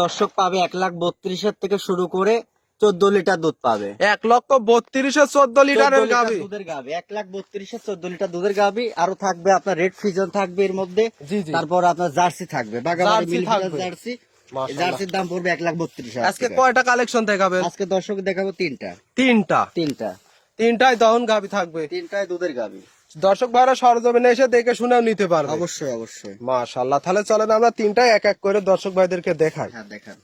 দর্শক পাবে এক লাখ বত্রিশের থেকে শুরু করে চোদ্দ লিটার দুধ পাবে। এক লক্ষ বত্রিশে চোদ্দ লিটারের 14 লিটার দুধের গাভি। এক লাখ বত্রিশের চোদ্দ লিটার দুধের গাভি। আরও থাকবে আপনার রেড ফিজন থাকবে এর মধ্যে। তারপর আপনার জার্সি থাকবে। Jersey jersey. জার্সির দাম পড়বে এক লাখ বত্রিশ আজকে। কয়টা কালেকশন দেখাবেন? আজকে দর্শক দেখাবো তিনটা। তিনটা। তিনটা। তিনটায় দহন গাভি থাকবে। তিনটায় দুধের গাভি। দর্শক ভাইরা সরজমিনে এসে দেখে শুনেও নিতে পারবে। অবশ্যই অবশ্যই। মাশাল্লাহ তাহলে চলেন আমরা তিনটাই এক এক করে দর্শক ভাইদেরকে দেখাই। হ্যাঁ দেখান।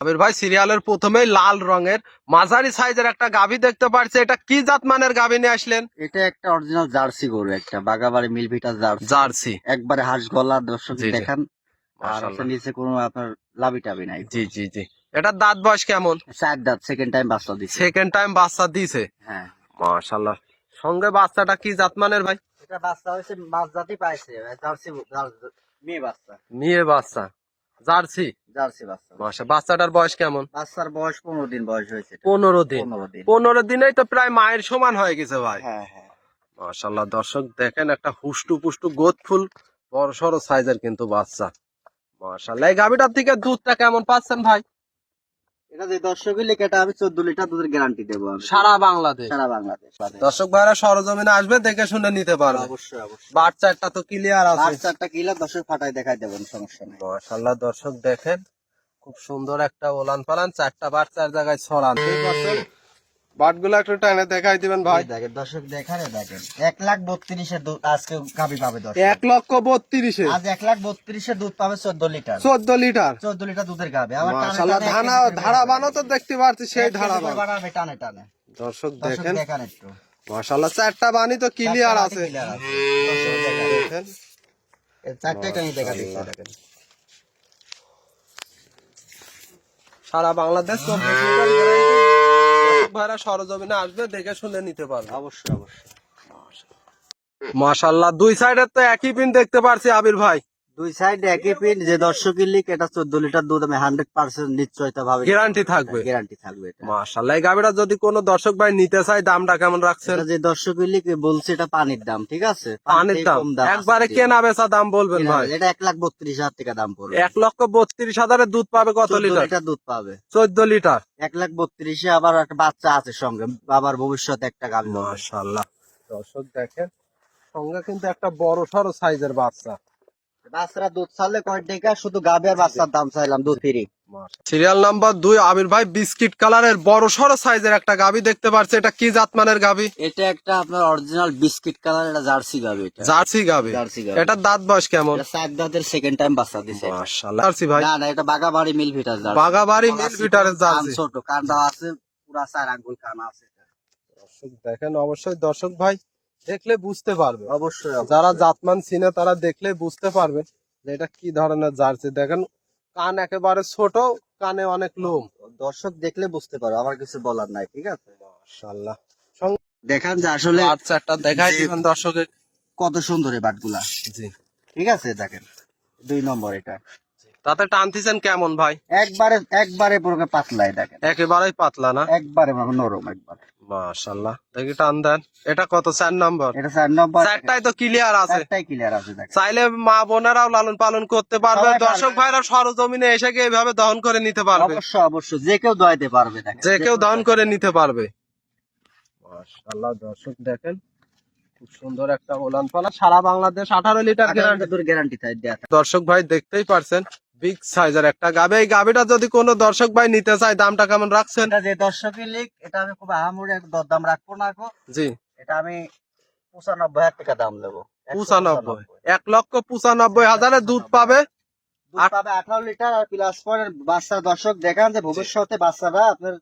আবির ভাই সিরিয়ালের প্রথমেই লাল রঙের মাঝারি সাইজের একটা গাভি দেখতে পাচ্ছি এটা কি জাত মানের গাভি নিয়ে আসলেন? এটা একটা অরিজিনাল জার্সি গরু একটা বাগাবাড়ি মিল ভিটার জার্সি। জার্সি। একবারে হাঁস গলা দর্শক। দেখান। আর মাশাআল্লাহ। নিচে কোনো আপনার লাভি টাবি নাই। জি জি জি। এটা দাঁত বয়স কেমন? চার দাঁত সেকেন্ড টাইম বাচ্চা দিচ্ছে সেকেন্ড টাইম বাচ্চা দিছে। হ্যাঁ। মাশাল্লাহ সঙ্গে বাচ্চাটা কি জাত মানের ভাই? এটা বাচ্চা হয়েছে মাছ জাতি পাইছে জার্সি মেয়ে বাচ্চা। নিয়ে বাচ্চা। জার্সি? জার্সি বাচ্চা। বাচ্চাটার বয়স কেমন? বাচ্চার বয়স পনেরো দিন বয়স হয়েছে পনেরো দিন। পনেরো দিনেই তো প্রায় মায়ের সমান হয়ে গেছে ভাই। হ্যাঁ হ্যাঁ। মাশাল্লাহ দর্শক দেখেন একটা হুষ্টু পুষ্টু গোদ ফুল বড় সড়ো সাইজের কিন্তু বাচ্চা। মাশাল্লাহ এই গাভিটার থেকে দুধটা কেমন পাচ্ছেন ভাই? এটা যে আমি চোদ্দ লিটার দুধের গ্যারান্টি দেবো আমি। সারা বাংলাদেশ? সারা বাংলাদেশ দর্শক ভাইরা সরজমিনে আসবে দেখে শুনে নিতে পারবে। অবশ্যই অবশ্যই। তো ক্লিয়ার আছে। দর্শক ফাটাই দেখাই দেবেন সমস্যা নেই। দর্শক দেখেন খুব সুন্দর একটা ওলান পালান চারটা বাচ্চার জায়গায় ছড়ান। বাটগুলো একটু টানে দেখাই দিবেন ভাই। দেখেন দর্শক দেখানে দেখেন। এক লাখ বত্রিশের দুধ আজকে গাবি পাবে দর্শক। এক লক্ষ বত্রিশে। আজ এক লাখ বত্রিশের দুধ পাবে চোদ্দ লিটার। চোদ্দ লিটার। চোদ্দ লিটার দুধের গাবে আবার টানে মাশাল্লাহ টানে এক ধানা ধারা বানো তো দেখতে পাচ্ছি সেই ধারা করে টানে টানে। দর্শক দর্শক দেখেন। একটু। মাশাল্লাহ চারটা বাণী তো ক্লিয়ার আছে। দেখান। টানি দেখা দেখেন। সারা বাংলাদেশ। দর্শক ভাইরা সরজমিনে আসবে দেখে শুনে নিতে পারবে। অবশ্যই অবশ্যই। মাশাল্লাহ দুই সাইডের তো একই পিন দেখতে পারছি আবির ভাই। দুই সাইড একই পিন যে দর্শকের লিক এটা চোদ্দ লিটার দুধ আমি হান্ড্রেড পার্সেন্ট নিশ্চয়তা ভাবে গ্যারান্টি থাকবে গ্যারান্টি থাকবে এটা। মাশাল্লাহ গাবিটা যদি কোনো দর্শক ভাই নিতে চায় দামটা কেমন রাখছেন? এটা যে দর্শকের লিক বলছে এটা পানির দাম ঠিক আছে? পানির দাম। একবারে কেনা বেচা দাম বলবেন ভাই। এটা এক লাখ বত্রিশ হাজার টাকা দাম পড়বে। এক লক্ষ বত্রিশ হাজারের দুধ পাবে কত লিটার? লিটার দুধ পাবে। চোদ্দ লিটার। এক লাখ বত্রিশে আবার একটা বাচ্চা আছে সঙ্গে আবার ভবিষ্যতে একটা গাভী হবে। মাশাল্লাহ দর্শক দেখেন সঙ্গে কিন্তু একটা বড় সড়ো সাইজের বাচ্চা। বাচ্চারা দুধ ছাড়লে কয় টাকা শুধু গাভী আর বাচ্চার দাম চাইলাম দুধ ফ্রি। সিরিয়াল নাম্বার দুই আবির ভাই বিস্কিট কালারের বড় সড়ো সাইজের একটা গাবি দেখতে পাচ্ছি এটা কি জাতমানের গাবি এটা একটা আপনার অরিজিনাল বিস্কিট কালার এটা জার্সি গাভী এটা। জার্সি গাবি এটার দাঁত বয়স কেমন? এটা চার দাঁতের সেকেন্ড টাইম বাচ্চা দিছে এটা। মাশাল্লাহ জার্সি ভাই। না না এটা বাগাবাড়ি মিল ভিটার জার্সি বাগাবাড়ি মিল কান জার্সি। ছোট কানটা আছে পুরা চার আঙ্গুল কান আছে দেখেন অবশ্যই দর্শক ভাই দেখলে বুঝতে পারবে। অবশ্যই যারা জাতমান চিনে তারা দেখলে বুঝতে পারবে যে এটা কি ধরনের জার্সি। দেখেন কান একেবারে ছোট কানে অনেক লোম। দর্শক দেখলে বুঝতে পারো আমার কিছু বলার নাই ঠিক আছে? মাশাল্লাহ দেখান যে আসলে আর চারটা দেখাই দিবেন দর্শকের। কত সুন্দর এই বাটগুলা। জি। ঠিক আছে দেখেন দুই নম্বর এটা। তাতে টানতেছেন কেমন ভাই? একবারে একবারে পুরো পাতলাই দেখেন। একেবারেই পাতলা না? একবারে নরম একবার। মাশাল্লাহ দেখি টান দেন। এটা কত? চার নম্বর। এটা চার নম্বর। চারটাই তো ক্লিয়ার আছে। একটাই ক্লিয়ার আছে চাইলে মা বোনেরাও লালন পালন করতে পারবে। দর্শক ভাইরা সরজমিনে এসে গিয়ে এইভাবে দহন করে নিতে পারবে। অবশ্যই অবশ্যই। যে কেউ দোয়াইতে পারবে যে কেউ দহন করে নিতে পারবে। দর্শক দেখেন। খুব সুন্দর একটা ওলান পালা সারা বাংলাদেশ আঠারো লিটার গ্যারান্টি। দর্শক ভাই দেখতেই পারছেন। বিগ সাইজের একটা গাবে। এই গাবিটা যদি কোনো দর্শক ভাই নিতে চায় দামটা কেমন রাখছেন? এটা যে দর্শকের লিগ এটা আমি খুব আহামরি এক দরদাম রাখব না গো। জি। এটা আমি পঁচানব্বই হাজার টাকা দাম নেব। একশো পঁচানব্বই। এক লক্ষ পঁচানব্বই হাজারের দুধ পাবে? দুধ পাবে আঠারো লিটার আর প্লাস পরের বাচ্চা দর্শক দেখান যে ভবিষ্যতে বাচ্চারা আপনার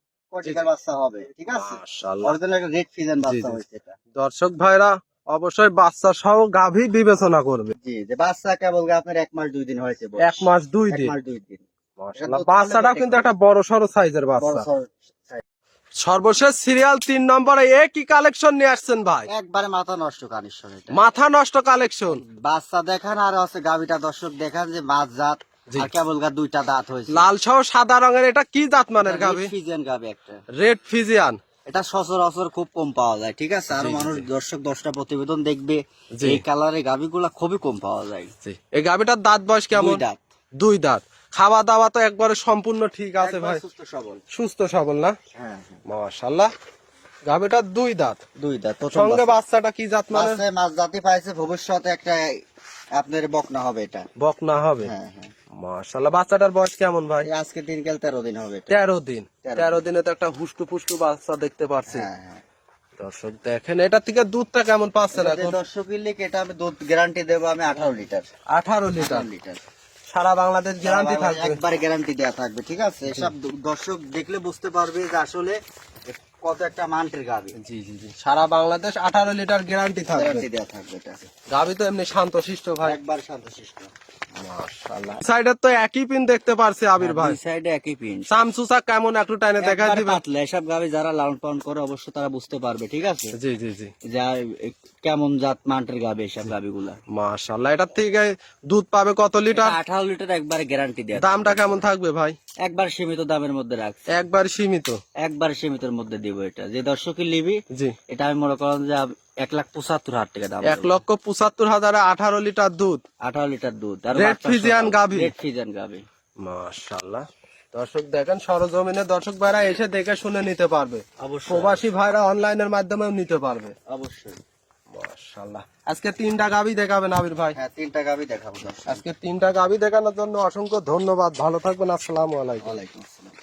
বাচ্চা হবে ঠিক আছে? মাশাআল্লাহ। অরিজিনাল রেড ফিজেন বাচ্চা জি। হয়েছে এটা। দর্শক ভাইরা অবশ্যই বাচ্চা সহ গাভী বিবেচনা করবে। জি যে বাচ্চা কেবল আপনার এক মাস দুই দিন হয়েছে এক মাস দুই দিন। মাস দুই দিন। বাচ্চাটাও কিন্তু একটা বড় সড়ো সাইজের বাচ্চা। সর্বশেষ সিরিয়াল তিন নম্বরে এ কি কালেকশন নিয়ে আসছেন ভাই? একবারে মাথা নষ্ট কানেকশন এটা। মাথা নষ্ট কালেকশন বাচ্চা দেখান আর হচ্ছে গাভিটা দর্শক দেখান যে মাছ জাত আর কেবল গা দুইটা দাঁত হয়েছে। লাল সহ সাদা রঙের এটা কি জাত মানের গাভী? ফিজিয়ান গাভি একটা। রেড ফিজিয়ান এটা সচরাচর খুব কম পাওয়া যায় ঠিক আছে? আর মানুষ দর্শক দশটা প্রতিবেদন দেখবে এই কালারের গাভিগুলা খুবই কম পাওয়া যায়। এই গাভীটার দাঁত বয়স কেমন? দাঁত। দুই দাঁত। খাওয়া দাওয়া তো একবারে সম্পূর্ণ ঠিক আছে ভাই। সুস্থ সবল। সুস্থ সবল না? হ্যাঁ হ্যাঁ। মাশাল্লাহ গাভিটার দুই দাঁত। দুই দাঁত প্রথম সঙ্গে বাচ্চাটা কি জাত মানে? মাছ জাতি পাইছে ভবিষ্যতে একটা আপনার বকনা হবে এটা। বকনা হবে। হ্যাঁ হ্যাঁ। মাশাল্লাহ বাচ্চাটার বয়স কেমন ভাই? আজকে তেরো দিন হবে। তেরো দিন। তেরো দিনে। তো একটা হুষ্টু পুষ্টু বাচ্চা দেখতে পাচ্ছি হ্যাঁ হ্যাঁ। দর্শক দেখেন এটা থেকে দুধটা কেমন পাচ্ছেন এখন? দর্শক এটা আমি দুধ গ্যারান্টি দেবো আমি আঠারো লিটার? আঠারো লিটার। লিটার। সারা বাংলাদেশ গ্যারান্টি থাকবে। একবার গ্যারান্টি দেওয়া থাকবে ঠিক আছে? দর্শক দেখলে বুঝতে পারবে যে আসলে কত একটা মান্টের গাবি জি জি জি। সারা বাংলাদেশ আঠারো লিটার গ্যারান্টি থাকবে। গ্যারান্টি দেওয়া থাকবে এটা। গাভি তো এমনি শান্তশিষ্ট ভাই। একবার শান্তশিষ্ট। সাইডের তো একই পিন দেখতে পারছি আবির ভাই। সাইডে একই পিন সামসুসা কেমন একটু টাইনে দেখা একবার পাতলা এসব গাবি যারা লালন পালন করে অবশ্য তারা বুঝতে পারবে ঠিক আছে? জি জি জি। যা কেমন জাত মান্টের গাবি এসব গাবি মাশাআল্লাহ এটার থেকে দুধ পাবে কত লিটার আঠারো লিটার একবার গ্যারান্টি দেওয়া দামটা কেমন থাকবে ভাই? একবার সীমিত দামের মধ্যে রাখছি। একবার সীমিত? একবার সীমিতের মধ্যে দিব এটা। যে দর্শকের লিবি জি। এটা আমি মনে করেন যে এক লাখ পঁচাত্তর হাজার টাকা দাম এক লক্ষ পঁচাত্তর হাজারে আঠারো লিটার দুধ। আঠারো লিটার দুধ। Red Friesian গাভী। রেড ফিজিয়ান গাবি মাশাআল্লাহ। দর্শক দেখেন সরজমিনে দর্শক ভাইরা এসে দেখে শুনে নিতে পারবে। প্রবাসী ভাইরা অনলাইনের মাধ্যমেও নিতে পারবে। অবশ্যই। মাশাআল্লাহ। আজকে তিনটা গাবি দেখাবেন আবির ভাই। হ্যাঁ তিনটা গাবি দেখাবো আজকে তিনটা গাবি দেখানোর জন্য অসংখ্য ধন্যবাদ। ভালো থাকবেন। আসসালামু আলাইকুম। ওয়ালাইকুম আসসালাম।